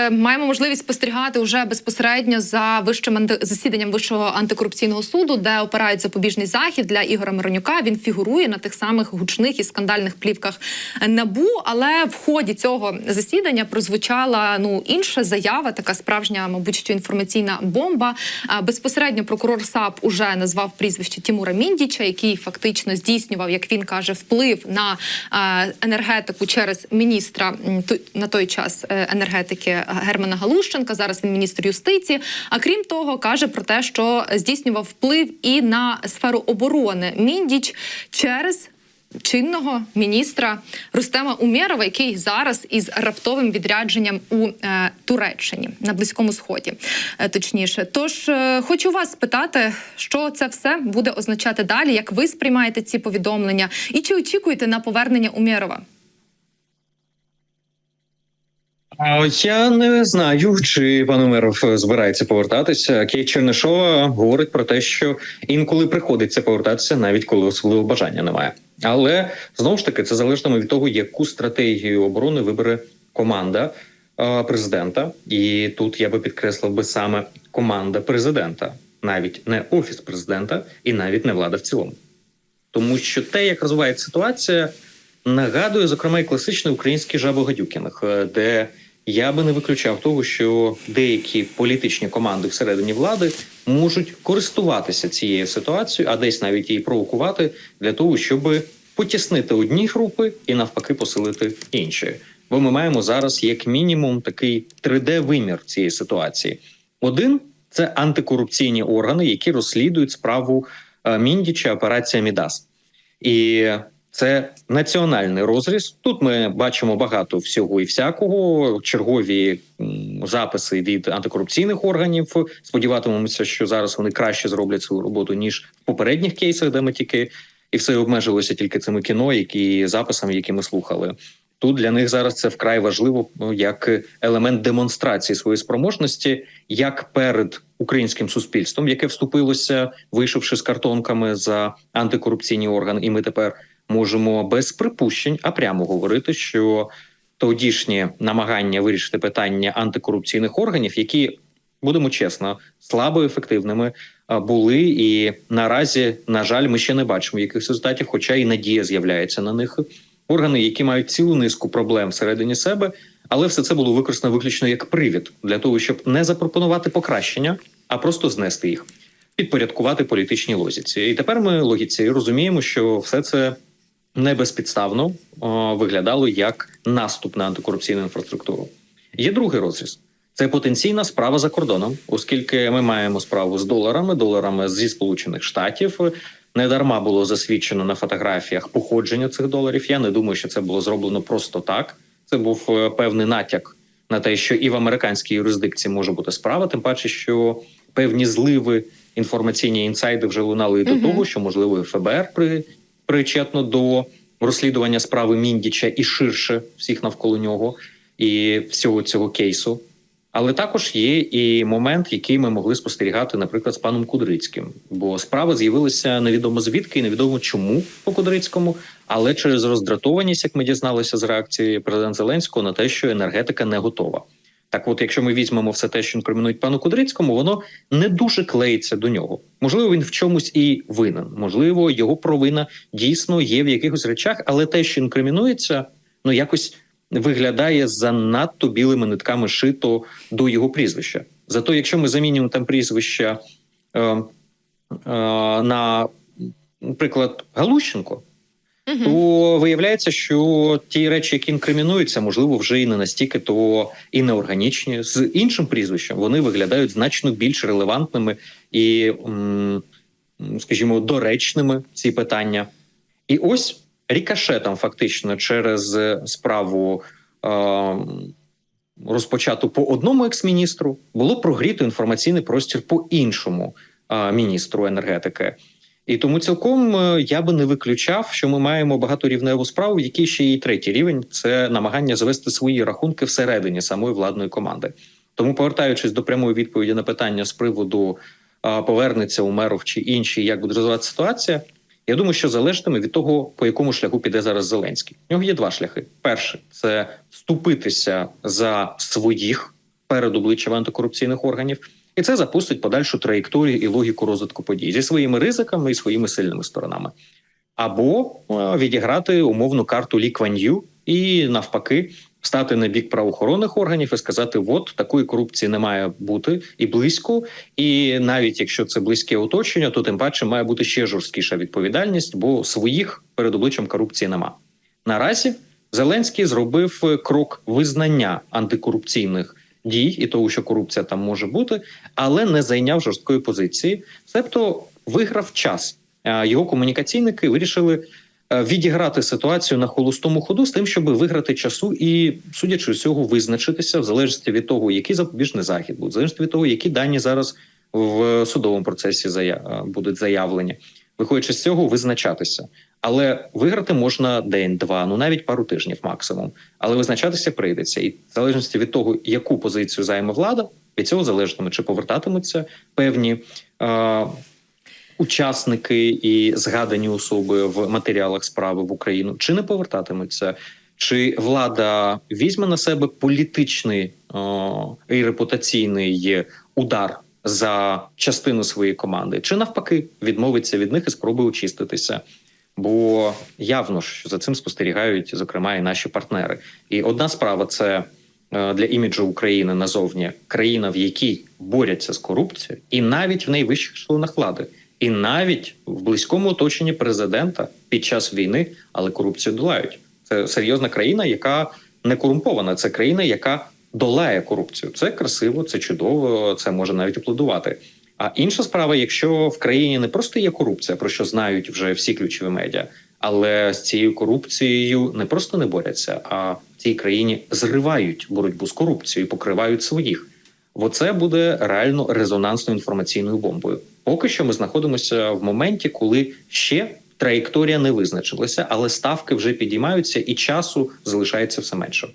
Е, Маємо можливість спостерігати уже безпосередньо за вищим засіданням Вищого антикорупційного суду, де опирають запобіжний захід для Ігоря Миронюка. Він фігурує на тих самих гучних і скандальних плівках НАБУ. Але в ході цього засідання прозвучала ну інша заява, така справжня, мабуть, що інформаційна бомба. Безпосередньо прокурор САП уже назвав прізвище Тімура Міндіча, який фактично здійснював, як він каже, вплив на енергетику через міністра на той час е, енергетики Германа Галущенка. Зараз він міністр юстиції. А крім того, каже про те, що здійснював вплив і на сферу оборони Міндіч через. Чинного міністра Рустема Умєрова, який зараз із раптовим відрядженням у е, Туреччині на близькому сході, е, точніше. Тож е, хочу вас спитати, що це все буде означати далі, як ви сприймаєте ці повідомлення, і чи очікуєте на повернення Умєрова? А Я не знаю, чи пан Умеров збирається повертатися. Кей Чернишова говорить про те, що інколи приходиться повертатися, навіть коли особливого бажання немає. Але знову ж таки це залежно від того, яку стратегію оборони вибере команда е, президента. І тут я би підкреслив би саме команда президента, навіть не офіс президента, і навіть не влада в цілому. Тому що те, як розвивається ситуація, нагадує зокрема і класичний український жабогадюкінг, е, де я би не виключав того, що деякі політичні команди всередині влади можуть користуватися цією ситуацією, а десь навіть її провокувати для того, щоб потіснити одні групи і навпаки посилити інші. Бо ми маємо зараз як мінімум такий 3D-вимір цієї ситуації. Один це антикорупційні органи, які розслідують справу е, Міндіча операція Мідас. І це національний розріз. Тут ми бачимо багато всього і всякого. Чергові записи від антикорупційних органів. Сподіватимемося, що зараз вони краще зроблять свою роботу ніж в попередніх кейсах, де ми тільки і все обмежилося тільки цими кіно, які записами, які ми слухали. Тут для них зараз це вкрай важливо ну, як елемент демонстрації своєї спроможності, як перед українським суспільством, яке вступилося, вийшовши з картонками за антикорупційні органи, і ми тепер можемо без припущень, а прямо говорити, що тодішні намагання вирішити питання антикорупційних органів, які будемо чесно, слабо ефективними були, і наразі, на жаль, ми ще не бачимо якихось результатів, хоча і надія з'являється на них. Органи, які мають цілу низку проблем всередині себе, але все це було використано виключно як привід для того, щоб не запропонувати покращення, а просто знести їх, підпорядкувати політичній логіці. І тепер ми логіці розуміємо, що все це не безпідставно виглядало як наступ на антикорупційну інфраструктуру. Є другий розріз. Це потенційна справа за кордоном, оскільки ми маємо справу з доларами, доларами зі Сполучених Штатів. Не дарма було засвідчено на фотографіях походження цих доларів. Я не думаю, що це було зроблено просто так. Це був е, певний натяк на те, що і в американській юрисдикції може бути справа, тим паче, що певні зливи інформаційні інсайди вже лунали і до Мгм. того, що можливо ФБР при причетно до розслідування справи Міндіча і ширше всіх навколо нього і всього цього кейсу. Але також є і момент, який ми могли спостерігати, наприклад, з паном Кудрицьким. Бо справа з'явилася невідомо звідки, і невідомо чому по Кудрицькому, але через роздратованість, як ми дізналися з реакції президента Зеленського, на те, що енергетика не готова. Так, от, якщо ми візьмемо все те, що інкримінують пану Кудрицькому, воно не дуже клеїться до нього. Можливо, він в чомусь і винен. Можливо, його провина дійсно є в якихось речах, але те, що інкримінується, ну якось виглядає занадто білими нитками шито до його прізвища. Зато, якщо ми замінюємо там прізвища е, е, на, наприклад, Галущенко, То виявляється, що ті речі, які інкримінуються, можливо, вже і не настільки то і неорганічні. З іншим прізвищем вони виглядають значно більш релевантними і, скажімо, доречними ці питання. І ось рікошетом, фактично, через справу. Розпочату по одному екс-міністру було прогріто інформаційний простір по іншому е, міністру енергетики. І тому цілком е, я би не виключав, що ми маємо багаторівневу справу, в якій ще і третій рівень це намагання завести свої рахунки всередині самої владної команди. Тому, повертаючись до прямої відповіді на питання з приводу повернеться Умеров чи інші, як буде розвиватися ситуація, Я думаю, що залежатиме від того, по якому шляху піде зараз Зеленський. У нього є два шляхи: перший це вступитися за своїх перед обличчям антикорупційних органів, і це запустить подальшу траєкторію і логіку розвитку подій зі своїми ризиками і своїми сильними сторонами, або е, відіграти умовну карту Лі і навпаки стати на бік правоохоронних органів і сказати: от такої корупції не має бути і близько, і навіть якщо це близьке оточення, то тим паче має бути ще жорсткіша відповідальність, бо своїх перед обличчям корупції нема. Наразі Зеленський зробив крок визнання антикорупційних дій і того, що корупція там може бути, але не зайняв жорсткої позиції, себто виграв час. Е, Його комунікаційники вирішили е, відіграти ситуацію на холостому ходу з тим, щоб виграти часу і, судячи з цього, визначитися в залежності від того, який запобіжний захід буде, в залежності від того, які дані зараз в судовому процесі зая... е, будуть заявлені. Виходячи з цього, визначатися. Але виграти можна день-два, ну навіть пару тижнів максимум. Але визначатися прийдеться, і в залежності від того, яку позицію займе влада, від цього залежатиме, чи повертатимуться певні е, учасники і згадані особи в матеріалах справи в Україну, чи не повертатимуться, чи влада візьме на себе політичний о, і репутаційний удар за частину своєї команди, чи навпаки відмовиться від них і спробує очиститися. Бо явно ж за цим спостерігають, зокрема, і наші партнери. І одна справа це е, для іміджу України назовні країна, в якій борються з корупцією, і навіть в найвищих ешелонах влади, і навіть в близькому оточенні президента під час війни, але корупцію долають. Це серйозна країна, яка не корумпована. Це країна, яка долає корупцію. Це красиво, це чудово, це може навіть аплодувати. А інша справа, якщо в країні не просто є корупція, про що знають вже всі ключові медіа, але з цією корупцією не просто не борються, а в цій країні зривають боротьбу з корупцією, покривають своїх. Оце буде реально резонансною інформаційною бомбою. Поки що ми знаходимося в моменті, коли ще траєкторія не визначилася, але ставки вже підіймаються, і часу залишається все менше.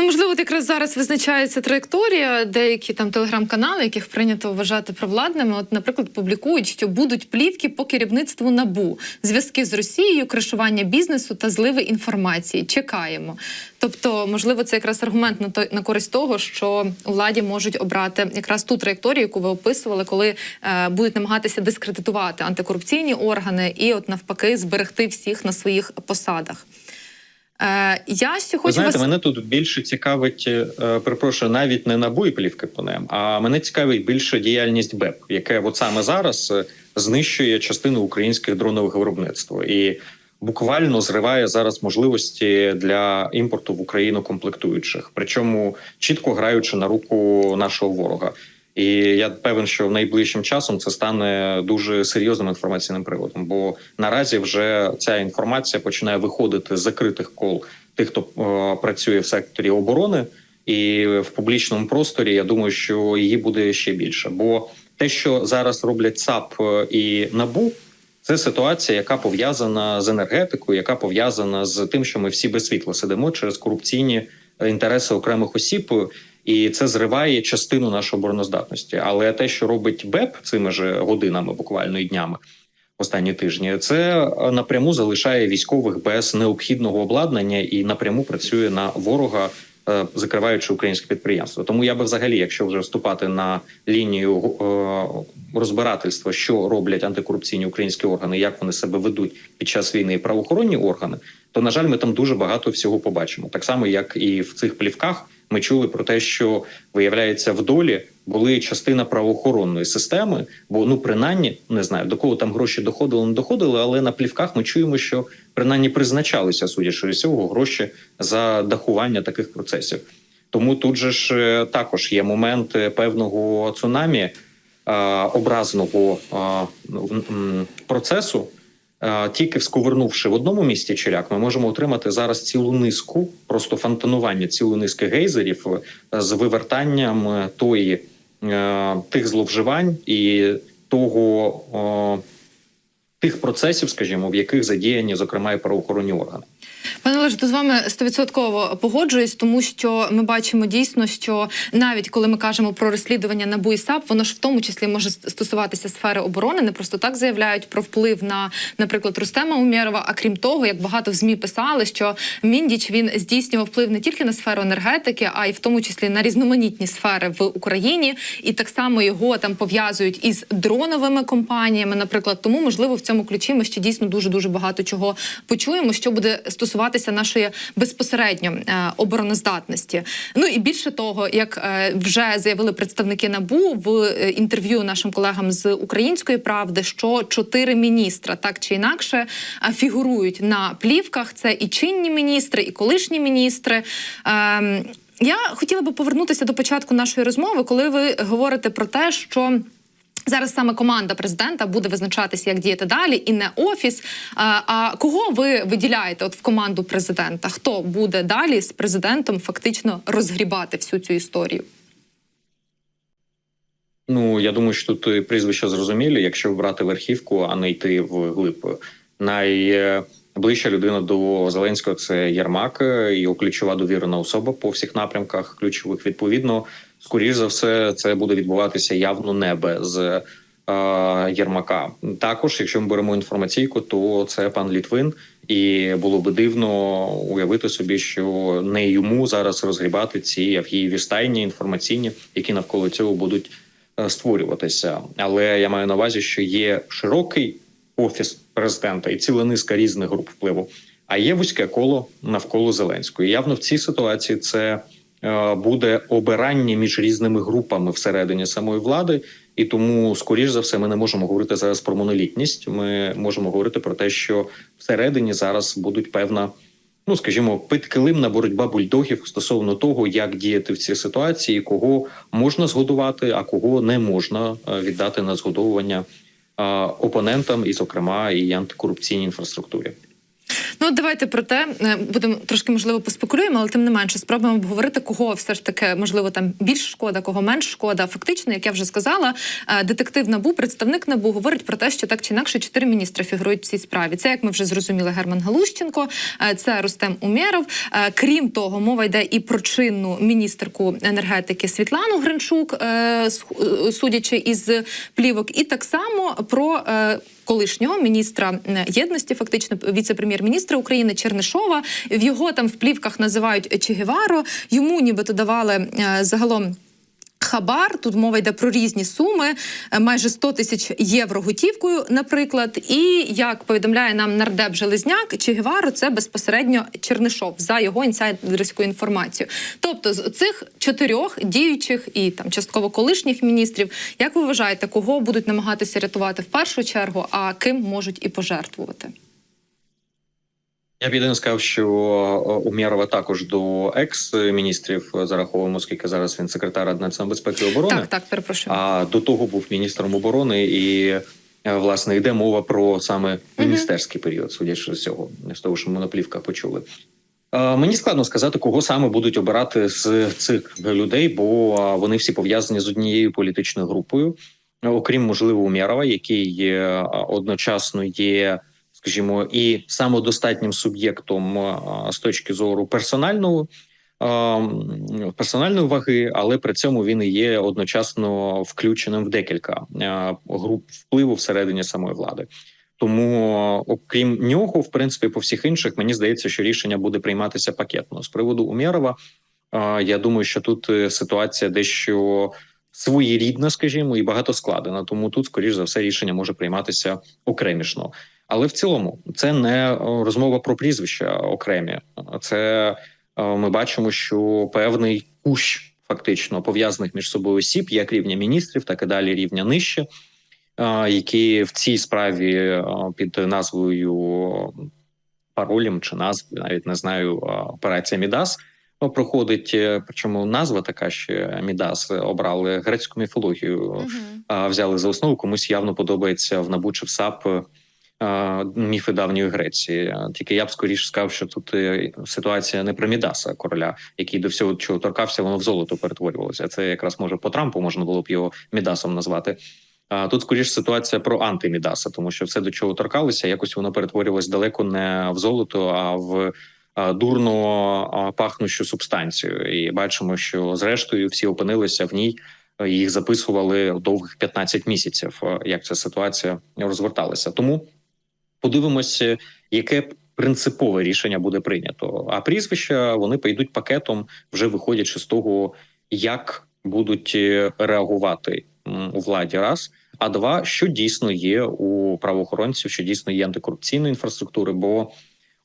Ну, можливо, якраз зараз визначається траєкторія. Деякі там телеграм-канали, яких прийнято вважати провладними, от, наприклад, публікують, що будуть плівки по керівництву набу, зв'язки з Росією, кришування бізнесу та зливи інформації. Чекаємо. Тобто, можливо, це якраз аргумент на той на користь того, що у владі можуть обрати якраз ту траєкторію, яку ви описували, коли е, будуть намагатися дискредитувати антикорупційні органи і, от навпаки, зберегти всіх на своїх посадах. Е, я ще Ви знаєте, вас... мене тут більше цікавить, е, перепрошую, навіть не набу і плівки по ним, а мене цікавить більше діяльність БЕП, яке от саме зараз е, знищує частину українських дронових виробництв і буквально зриває зараз можливості для імпорту в Україну комплектуючих, причому чітко граючи на руку нашого ворога. І я певен, що в найближчим часом це стане дуже серйозним інформаційним приводом. Бо наразі вже ця інформація починає виходити з закритих кол тих, хто е, працює в секторі оборони, і в публічному просторі я думаю, що її буде ще більше. Бо те, що зараз роблять САП е, і НАБУ, це ситуація, яка пов'язана з енергетикою, яка пов'язана з тим, що ми всі без світла сидимо через корупційні інтереси окремих осіб. І це зриває частину нашої обороноздатності. Але те, що робить БЕП цими ж годинами, буквально і днями останні тижні, це напряму залишає військових без необхідного обладнання і напряму працює на ворога, е, закриваючи українське підприємство. Тому я би взагалі, якщо вже вступати на лінію е, розбирательства, що роблять антикорупційні українські органи, як вони себе ведуть під час війни і правоохоронні органи, то на жаль, ми там дуже багато всього побачимо. Так само, як і в цих плівках. Ми чули про те, що виявляється в долі були частина правоохоронної системи, бо ну принаймні не знаю до кого там гроші доходили, не доходили, але на плівках ми чуємо, що принаймні призначалися, судячи з цього, гроші за дахування таких процесів. Тому тут же ж е, також є момент е, певного цунамі е, образного процесу. Тільки всковернувши в одному місті черяк, ми можемо отримати зараз цілу низку, просто фонтанування цілу низки гейзерів з вивертанням тої тих зловживань і того тих процесів, скажімо, в яких задіяні, зокрема, і правоохоронні органи. Пане Олеже, то з вами стовідсотково погоджуюсь, тому що ми бачимо дійсно, що навіть коли ми кажемо про розслідування НАБУ і САП, воно ж в тому числі може стосуватися сфери оборони. Не просто так заявляють про вплив на, наприклад, Рустема Умєрова. А крім того, як багато в змі писали, що Міндіч він здійснював вплив не тільки на сферу енергетики, а й в тому числі на різноманітні сфери в Україні. І так само його там пов'язують із дроновими компаніями, наприклад. Тому можливо в цьому ключі ми ще дійсно дуже дуже багато чого почуємо, що буде стосуватися нашої безпосередньо е, обороноздатності. Ну і більше того, як е, вже заявили представники набу в е, інтерв'ю нашим колегам з української правди, що чотири міністра так чи інакше фігурують на плівках. Це і чинні міністри, і колишні міністри. Ем, я хотіла би повернутися до початку нашої розмови, коли ви говорите про те, що. Зараз саме команда президента буде визначатися, як діяти далі, і не офіс. А, а кого ви виділяєте от в команду президента? Хто буде далі з президентом фактично розгрібати всю цю історію? Ну я думаю, що тут прізвища зрозумілі. Якщо брати верхівку, а не йти в глиб. Найближча людина до Зеленського це Єрмак, його ключова довірена особа по всіх напрямках. Ключових відповідно, скоріш за все, це буде відбуватися явно не без е, Єрмака. Також, якщо ми беремо інформаційку, то це пан Літвин, і було би дивно уявити собі, що не йому зараз розгрібати ці авгієві стайні інформаційні, які навколо цього будуть е, створюватися. Але я маю на увазі, що є широкий офіс президента і ціла низка різних груп впливу. А є вузьке коло навколо Зеленського. І Явно в цій ситуації це е, буде обирання між різними групами всередині самої влади, і тому, скоріш за все, ми не можемо говорити зараз про монолітність. Ми можемо говорити про те, що всередині зараз будуть певна. Ну, скажімо, підкилимна боротьба бульдогів стосовно того, як діяти в цій ситуації, кого можна згодувати, а кого не можна е, віддати на згодовування опонентам, і, зокрема, і антикорупційній інфраструктурі. Ну, давайте про те е, будемо трошки можливо поспекулюємо, але тим не менше спробуємо обговорити, кого все ж таки можливо там більш шкода, кого менш шкода. Фактично, як я вже сказала, е, детектив набу, представник набу говорить про те, що так чи інакше чотири міністри фігурують в цій справі. Це як ми вже зрозуміли, Герман Галущенко, е, це Рустем Умєров. Крім того, мова йде і про чинну міністерку енергетики Світлану Гринчук, судячи із плівок, і так само про колишнього міністра єдності, фактично віце-прем'єр-міністра України Чернишова. В його там в плівках називають Чегеваро. Йому нібито давали е, загалом. Хабар тут мова йде про різні суми, е, майже 100 тисяч євро готівкою, наприклад. І як повідомляє нам нардеп Железняк, Че це безпосередньо Чернишов за його інсайдерською інформацією. Тобто з цих чотирьох діючих і там частково колишніх міністрів, як ви вважаєте, кого будуть намагатися рятувати в першу чергу, а ким можуть і пожертвувати? Я б єдине сказав, що Умєрова також до екс-міністрів зараховуємо, оскільки зараз він секретар Національної безпеки і оборони. Так, так, перепрошую. А до того був міністром оборони, і е, власне йде мова про саме міністерський період, судячи з цього, не з того, що ми на плівках почули. Мені складно сказати, кого саме будуть обирати з цих людей, бо вони всі пов'язані з однією політичною групою, окрім можливо Умєрова, який одночасно є скажімо, і самодостатнім суб'єктом з точки зору персонального персональної ваги, але при цьому він і є одночасно включеним в декілька груп впливу всередині самої влади. Тому, окрім нього, в принципі, по всіх інших, мені здається, що рішення буде прийматися пакетно з приводу Умєрова. Я думаю, що тут е, ситуація дещо своєрідна, скажімо, і багато складена. Тому тут, скоріш за все, рішення може прийматися окремішно. Але в цілому це не е, розмова про прізвища окремі. Це е, ми бачимо, що певний кущ фактично пов'язаних між собою осіб, як рівня міністрів, так і далі рівня нижче, е, які в цій справі під назвою паролем чи назвою, навіть не знаю, операція Мідас. Проходить, причому назва така, що Мідас обрали грецьку міфологію, uh -huh. взяли за основу. Комусь явно подобається в НАБУ чи САП міфи давньої Греції. Тільки я б скоріше сказав, що тут е, ситуація не про Мідаса короля, який до всього чого торкався, воно в золото перетворювалося. Це якраз може по Трампу можна було б його Мідасом назвати. Тут скоріше ситуація про антимідаса, тому що все до чого торкалося, якось воно перетворювалось далеко не в золото, а в дурно пахнущу субстанцію. І бачимо, що зрештою всі опинилися в ній. е, Їх записували довгих 15 місяців. е, Як ця ситуація розверталася? Тому подивимося, яке принципове рішення буде прийнято. А прізвища вони пойдуть пакетом, вже виходячи з того, як будуть е, реагувати у владі раз. А два, що дійсно є у правоохоронців, що дійсно є антикорупційної інфраструктури. Бо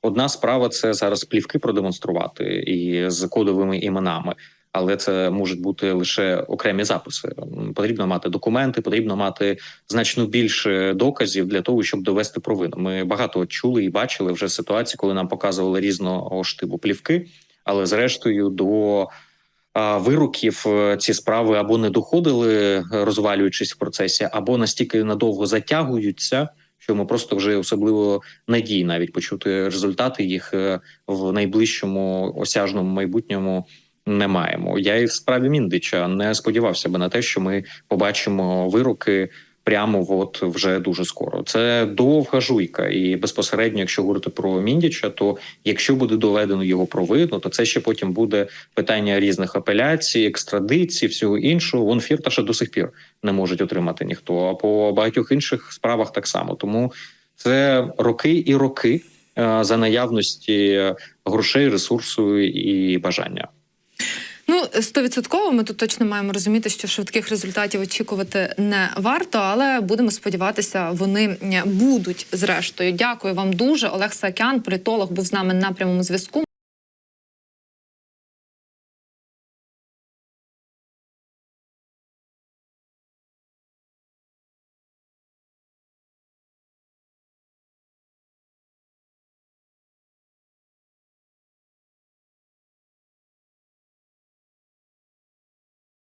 одна справа це зараз плівки продемонструвати і з кодовими іменами. Але це можуть бути лише окремі записи. Потрібно мати документи, потрібно мати значно більше доказів для того, щоб довести провину. Ми багато чули і бачили вже ситуації, коли нам показували різного штибу плівки, але зрештою до вироків е, ці справи або не доходили, е, розвалюючись в процесі, або настільки надовго затягуються, що ми просто вже особливо надії навіть почути результати їх е, в найближчому осяжному майбутньому. Не маємо. Я і в справі Міндича не сподівався би на те, що ми побачимо вироки прямо от вже дуже скоро. Це довга жуйка, і безпосередньо, якщо говорити про Міндіча, то якщо буде доведено його провину, то це ще потім буде питання різних апеляцій, екстрадицій, всього іншого. Вон фірташа до сих пір не можуть отримати ніхто. А по багатьох інших справах так само. Тому це роки і роки е, за наявності грошей, ресурсу і бажання. Ну, стовідсотково ми тут точно маємо розуміти, що швидких результатів очікувати не варто, але будемо сподіватися, вони будуть зрештою. Дякую вам дуже. Олег Сакян, політолог, був з нами на прямому зв'язку.